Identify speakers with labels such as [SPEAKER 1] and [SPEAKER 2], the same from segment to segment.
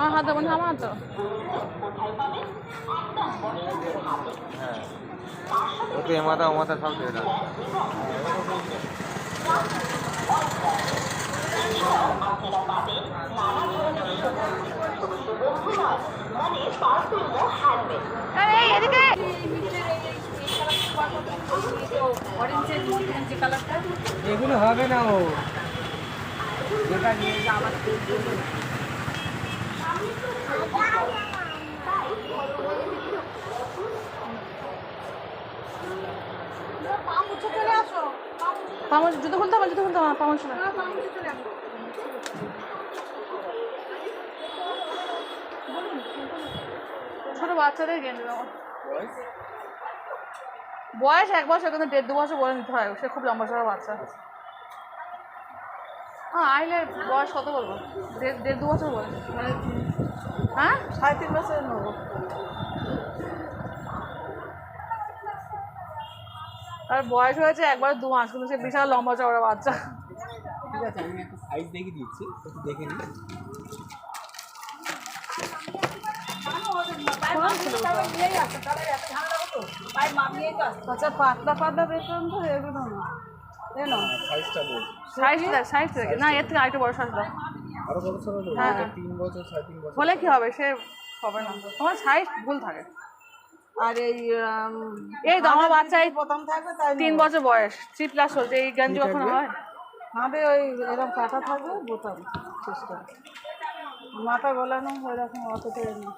[SPEAKER 1] আমার হাতে মনে হয়। আমার তো
[SPEAKER 2] হ্যাঁ মাথা ও মাথা সব এগুলো হবে না ও।
[SPEAKER 1] পামচ জুতো খুলতে হবে জুতো খুলতে হবে পামচ না ছোট বাচ্চাদের গেঞ্জি দেবো। বয়স এক বছর কিন্তু দেড় দু বছর বলে নিতে হয়। সে খুব লম্বা চড়া বাচ্চা। হ্যাঁ আইলে বয়স কত বলব? দেড় দেড় দু বছর বলে মানে হ্যাঁ
[SPEAKER 3] সাড়ে তিন বছরের নেব
[SPEAKER 1] আর বয়স হয়েছে একবার দু মাস কিন্তু সে বিশাল লম্বা চড়া বাচ্চা।
[SPEAKER 2] ঠিক আছে আমি একটা সাইজ দেখে দিচ্ছি একটু দেখে নিই।
[SPEAKER 3] আচ্ছা পাতলা পাতলা তো এগুলো
[SPEAKER 2] সাইজটা
[SPEAKER 1] না এর থেকে আরেকটু বড় সাইজ দাও।
[SPEAKER 2] আরও বড় সরো দেবো
[SPEAKER 1] হ্যাঁ।
[SPEAKER 2] তিন বছর সাড়ে তিন বছর
[SPEAKER 1] হলে কি হবে? সে হবে না তোমার সাইজ ভুল থাকে।
[SPEAKER 3] আর এই আম,
[SPEAKER 1] এই তো আমার বাচ্চা এই
[SPEAKER 3] প্রথম থাকবে তাই
[SPEAKER 1] তিন বছর বয়স। থ্রি প্লাস চলছে এই গঞ্জি কখন হয়?
[SPEAKER 3] হাতে ওই এরকম কাটা থাকবে বোতাম চেষ্টা। মাথা গোলানো ওইরকম অতটা এ না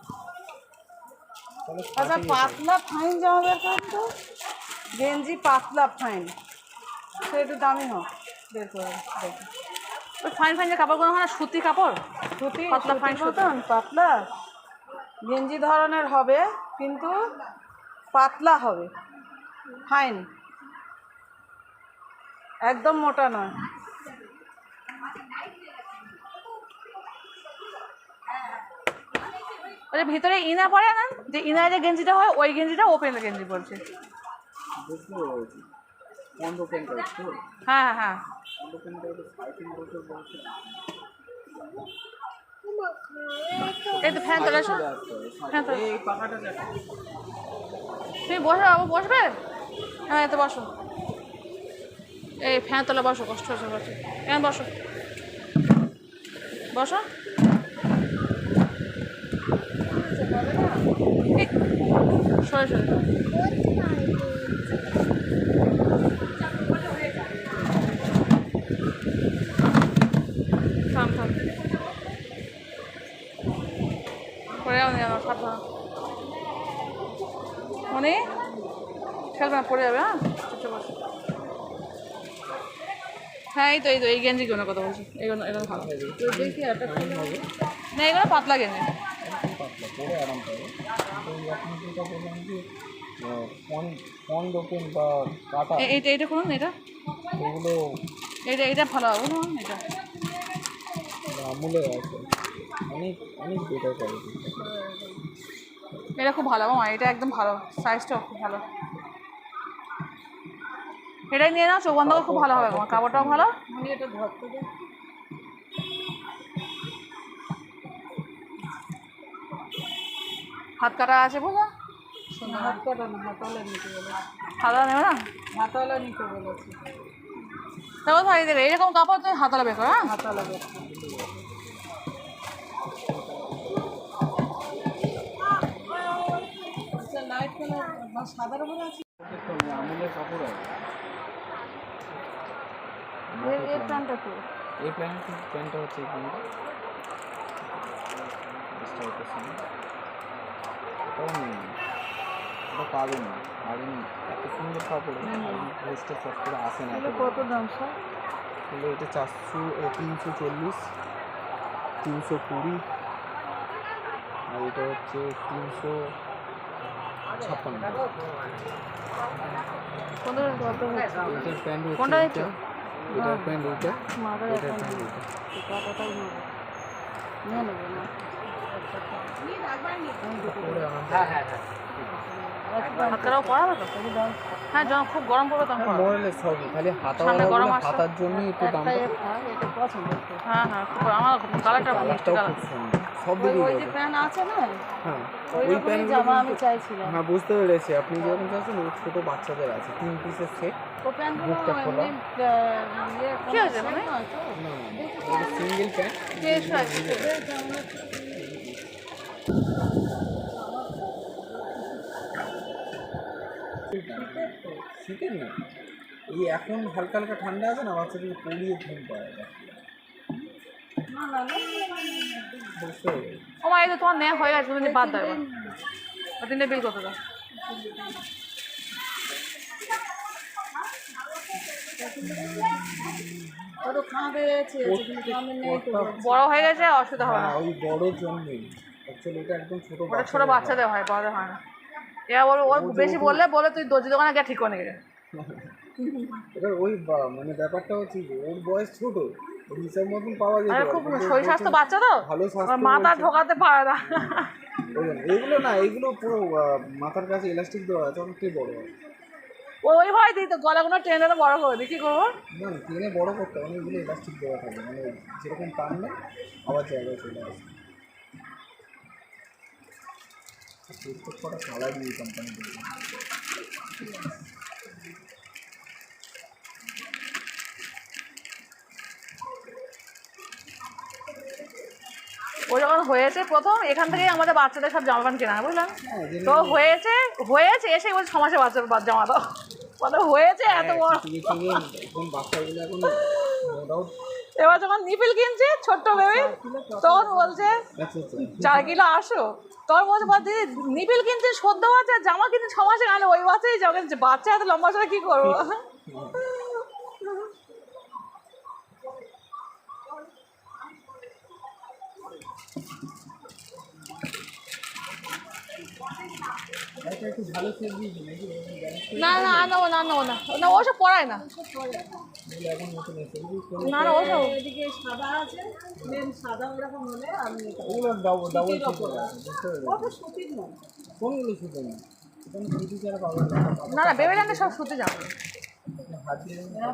[SPEAKER 2] তাহলে
[SPEAKER 3] আচ্ছা পাতলা ফাইন জামা বের করুন তো। গেঞ্জি পাতলা ফাইন সে একটু দামি হোক। বের করে দেখি।
[SPEAKER 1] ফাইন ফাইন যে কাপড়গুলো হয় না সুতি কাপড়।
[SPEAKER 3] সুতি
[SPEAKER 1] পাতলা ফাইন।
[SPEAKER 3] মতন পাতলা। গেঞ্জি ধরনের হবে কিন্তু পাতলা হবে। ফাইন। একদম মোটা নয়।
[SPEAKER 1] ওই যে ভিতরে ইনা পরে না? যে ইনার যে গেঞ্জিটা হয় ওই গেঞ্জিটা ওপেন গেঞ্জি বলছে হ্যাঁ হ্যাঁ। হ্যাঁ এই তো ফ্যান
[SPEAKER 2] চলে
[SPEAKER 1] ফ্যান তুমি বসো বাবু বসবে? হ্যাঁ এতে বসো। এই ফ্যান তলা বসো কষ্ট হচ্ছে বসো। কেন বসো। বসো। সরে সরে থাম থাম পরে যাও না সাবধান মনে খেলবে না পড়ে যাবে হ্যাঁ? হ্যাঁ এই তো এই তো, এই গেঞ্জিগুলো কথা বলছি। এগুলো এগুলো ভালো। না, এগুলো পাতলা গেঞ্জি। এইটা এটা
[SPEAKER 2] সেগুলো
[SPEAKER 1] এইটা। এইটা ভালো হবে না এটা
[SPEAKER 2] অনেক
[SPEAKER 1] এটা খুব ভালো আমার এটা একদম ভালো। সাইজটাও খুব ভালো। এটাই নিয়ে নাও বন্ধ খুব ভালো হবে তোমার কাপড়টাও ভালো।
[SPEAKER 3] ধরতে দে
[SPEAKER 1] হাত কাটা আছে বুঝো?
[SPEAKER 3] হাত কাটা না হাতালা নিতে বলেছে
[SPEAKER 1] হাতা নেবে না?
[SPEAKER 3] নিতে বলেছে
[SPEAKER 1] তারপর ভাই দেবে এরকম কাপড় তুমি হাতালা বের করো হ্যাঁ?
[SPEAKER 3] হাতালা বের আচ্ছা সাদার উপরে আছে?
[SPEAKER 2] আমুলের কাপড় আছে।
[SPEAKER 3] এর প্যান্টটা তো
[SPEAKER 2] এই প্যান্টটা হচ্ছে এই ওটা পাবেন না। এত সুন্দর কাপড় ভেস্টের সব করে আসে না।
[SPEAKER 3] এটা কত দাম স্যার?
[SPEAKER 2] এটা চারশো তিনশো চল্লিশ তিনশো কুড়ি আর এটা হচ্ছে তিনশো ছাপ্পান্ন।
[SPEAKER 1] কোনটা
[SPEAKER 2] প্যান্ট হচ্ছে?
[SPEAKER 1] কোনটা
[SPEAKER 2] এটা এটার প্যান্ট এইটা
[SPEAKER 3] মাথায়
[SPEAKER 2] এটার
[SPEAKER 3] এখন
[SPEAKER 2] প্যান্ট
[SPEAKER 1] হ্যাঁ যখন খুব গরম পড়বে তখন
[SPEAKER 2] হ্যাঁ
[SPEAKER 1] করো।
[SPEAKER 2] মোরালে সবই খালি হাতা
[SPEAKER 1] গরম।
[SPEAKER 2] হাতার জন্যই একটু দাম।
[SPEAKER 1] হ্যাঁ হ্যাঁ খুব আমার কালারটা কালার
[SPEAKER 2] খুব সুন্দর। সব
[SPEAKER 3] ওই ওই যে
[SPEAKER 2] যাবে
[SPEAKER 3] প্যান্ট আছে না?
[SPEAKER 2] হ্যাঁ
[SPEAKER 3] ওই জামা আমি চাইছিলাম।
[SPEAKER 2] হ্যাঁ বুঝতে পেরেছি। আপনি ওই ছোটো বাচ্চাদের আছে তিন পিসের সেট
[SPEAKER 3] ও। এমনি
[SPEAKER 1] কি মানে?
[SPEAKER 2] সিঙ্গেল
[SPEAKER 1] আছে
[SPEAKER 2] শীতের না এই এখন হালকা হালকা ঠান্ডা আছে না বাচ্চাদের পরিয়ে ঘুম পায়
[SPEAKER 3] না। না না
[SPEAKER 2] বুঝতে পেরেছি
[SPEAKER 1] ও মা এই তো তোমার নেওয়া হয়ে গেছে তুমি বাদ দাও ও বিল দাও? বড় হয়ে গেছে অসুবিধা হবে না।
[SPEAKER 2] হ্যাঁ ওই বড় জন্যই। অ্যাকচুয়ালি এটা একদম ছোট
[SPEAKER 1] বাচ্চাদের হয় বড়দের হয় না। এবার বলব ওর বেশি বললে বলে তুই দর্জি দোকানে গিয়ে ঠিক করে নিয়ে
[SPEAKER 2] এবার ওই মানে ব্যাপারটা হচ্ছে যে ওর বয়স ছোট ওর হিসাব মতন পাওয়া পারে।
[SPEAKER 1] খুব শরীর স্বাস্থ্য বাচ্চা তো
[SPEAKER 2] ভালো স্বাস্থ্য
[SPEAKER 1] মাথা ঢোকাতে পারে না।
[SPEAKER 2] এইগুলো না এইগুলো পুরো মাথার কাছে ইলাস্টিক দেওয়া আছে অনেকটাই বড় হয়।
[SPEAKER 1] ওই ভয় দিই তো গলাগুলো টেনে টেনে বড় করে দিই কী করব?
[SPEAKER 2] না না টেনে বড় করতে অনেকগুলো ইলাস্টিক দেওয়া থাকে মানে যেরকম টানলে আবার জায়গায় চলে আসে। কটা কালার কোম্পানি
[SPEAKER 1] ও যখন হয়েছে প্রথম এখান থেকেই আমাদের বাচ্চাদের সব জামা প্যান্ট কেনা হয়, বুঝলেন
[SPEAKER 2] হ্যাঁ
[SPEAKER 1] তো হয়েছে হয়েছে এসে বলছে ছ মাসে বাচ্চা জামা দাও। মানে হয়েছে এত বড়।
[SPEAKER 2] এখন বাচ্চাগুলো এখন
[SPEAKER 1] এবার যখন নিপিল কিনছে ছোট্ট বেবি তখন বলছে
[SPEAKER 2] আচ্ছা আচ্ছা।
[SPEAKER 1] চার কিলো আসো। তখন বলছে বা দিদি নিপিল কিনছে সদ্য বাচ্চা জামা কিনছে ছ মাসে গেলে ওই বাচ্চাই যাবে বাচ্চা এত লম্বা ছাড়া কি করব
[SPEAKER 2] একটা একটু ভালো সেট দিয়েছি নাকি এরকম ব্যালেন্স
[SPEAKER 1] না না, আর নেব না, আর নেব না। না ওসব পড়ায় না। না না ওসব
[SPEAKER 3] সাদা আছে মেন সাদা ওরকম আমি
[SPEAKER 2] না না
[SPEAKER 1] সব
[SPEAKER 2] দিয়ে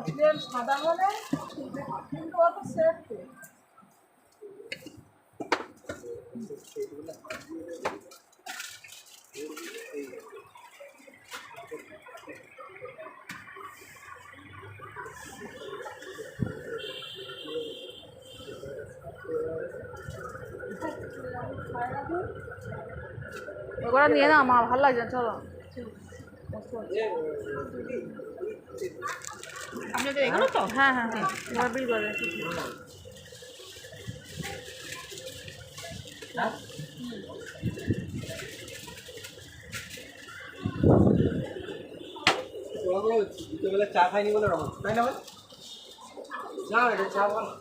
[SPEAKER 3] প্লেন সাদা হলে
[SPEAKER 1] ওগুলো নিয়ে না মা ভালো লাগছে চলো। তো হ্যাঁ হ্যাঁ। হ্যাঁ বিল করে
[SPEAKER 2] দুপুরবেলা চা খাইনি বলে রকম তাই না ভাই না এটা চা ভালো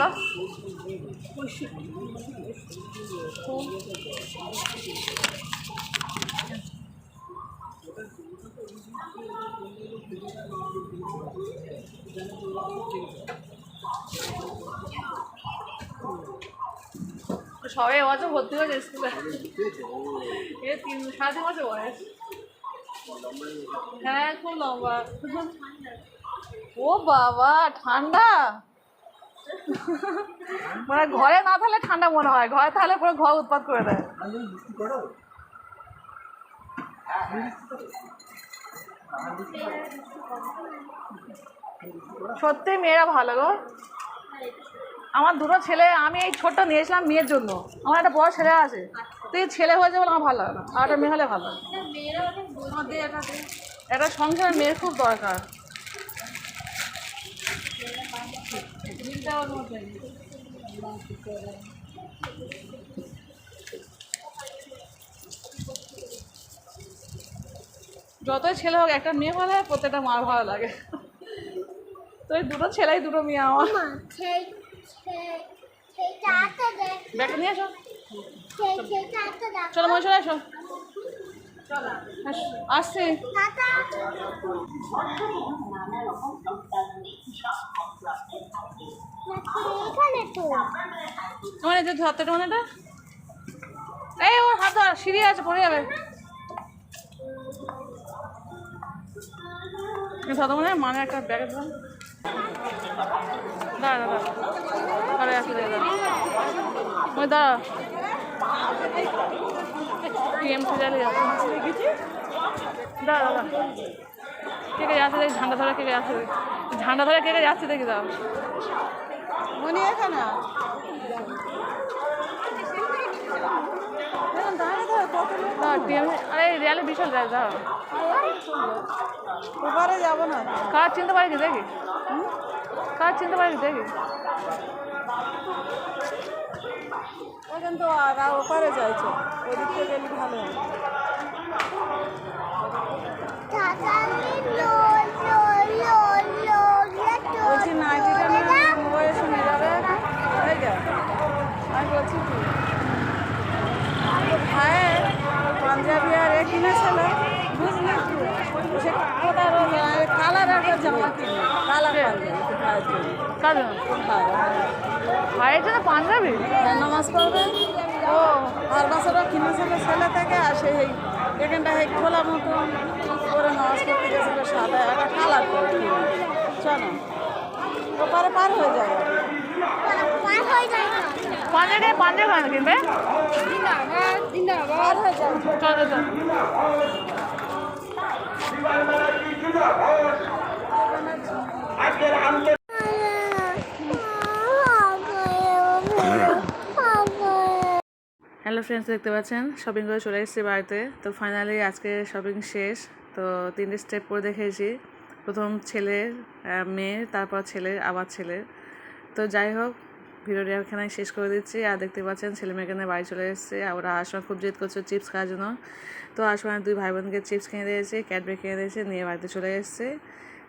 [SPEAKER 1] দাও সবাই এবছর ভর্তি হয়েছে স্কুলে। এ তিন, সাড়ে তিন বছর বয়স। হ্যাঁ খুব লম্বা। ও বাবা ঠান্ডা? মানে ঘরে না থাকলে ঠান্ডা মনে হয়। ঘরে থাকলে পুরো ঘর উৎপাত করে দেয়। সত্যি মেয়েরা ভালো গো। আমার দুটো ছেলে আমি এই ছোট্ট নিয়েছিলাম মেয়ের জন্য। আমার একটা বড় ছেলে আছে। তুই ছেলে হয়েছে বলে আমার ভালো লাগে না। আর একটা মেয়ে হলে ভালো একটা সংসার মেয়ের খুব দরকার। যতই ছেলে হোক একটা মেয়ে ভালো হয় প্রত্যেকটা মার ভালো লাগে। তো এই দুটো ছেলেই দুটো মেয়ে আমার। ব্যাগটা নিয়ে চলো মনে চলে এসো। আস- আসছি।
[SPEAKER 4] তো
[SPEAKER 1] তোমার এই যে ধরতে মানে এটা? এই ওর হাত ধর সিঁড়ি আছে, পড়ে যাবে। মানে মানে একটা ব্যাগে দাঁড়া দাঁড়া দেখি, ঝান্ডা ধরে। ঝান্ডা ধরে কে যাচ্ছে দেখি দাও
[SPEAKER 3] মনি এখানে
[SPEAKER 1] রিয়ালে বিশাল যায় দাঁড়া
[SPEAKER 3] ওপারে যাব না।
[SPEAKER 1] কার চিনতে পারি কি দেখি। কার চিনতে পারি দেখি।
[SPEAKER 3] এখন তো ওপারে যাইছে। ওদিক থেকে গেলে ভালো হয়
[SPEAKER 4] টাটা লো লো লো লো
[SPEAKER 3] বলছি নাইটিটা না মোবাইল শুনে যাবে এই যা আমি বলছি কি ভাইয়ের সে কালার একটা জামা কিনে। কালার পাঞ্জাবি। হ্যাঁ, নামাজ পড়বে।
[SPEAKER 1] ও।
[SPEAKER 3] আর বছরও কিনেছিল ছেলে থেকে আর সেই এখানটা এই খোলা মতো। করে নামাজ পড়তে গেছিল সাদা একটা কালার করে কিনে চলো ওপারে পার হয়ে যায়
[SPEAKER 4] হয়ে
[SPEAKER 3] হয়ে
[SPEAKER 1] হ্যালো ফ্রেন্ডস দেখতে পাচ্ছেন? শপিং করে চলে এসেছি বাড়িতে। তো ফাইনালি আজকে শপিং শেষ। তো তিনটে স্টেপ করে দেখেছি। প্রথম ছেলের মেয়ের তারপর ছেলের আবার ছেলের তো যাই হোক, ভিডিওটি এখানে শেষ করে দিচ্ছি। আর দেখতে পাচ্ছেন, ছেলে নিয়ে বাড়ি চলে এসেছে। ওরা আসময় খুব জেদ করছে চিপস খাওয়ার জন্য। তো আসময় দুই ভাই বোনকে চিপস কিনে দিয়েছে ক্যাডবেরি কিনে দিয়েছে, নিয়ে বাড়িতে চলে এসেছে।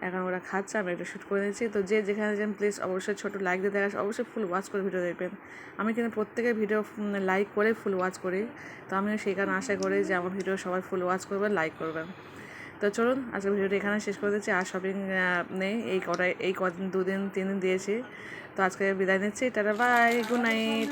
[SPEAKER 1] এখন ওরা খাচ্ছে, আমি একটু শ্যুট করে নিচ্ছি। তো যে যেখানে যেন প্লিজ অবশ্যই ছোটো লাইক দিতে গেছে অবশ্যই ফুল ওয়াচ করে ভিডিও দেখবেন। আমি কিন্তু প্রত্যেকের ভিডিও লাইক করে ফুল ওয়াচ করি। তো আমিও সেই কারণে আশা করি যে আমার ভিডিও সবাই ফুল ওয়াচ করবেন লাইক করবেন। তো চলুন আজকে ভিডিওটি এখানে শেষ করে দিচ্ছি। আর শপিং নেই। এই কটাই এই কদিন, দুদিন, তিন দিন দিয়েছি। তো আজকে বিদায় নিচ্ছি। Tata bye good night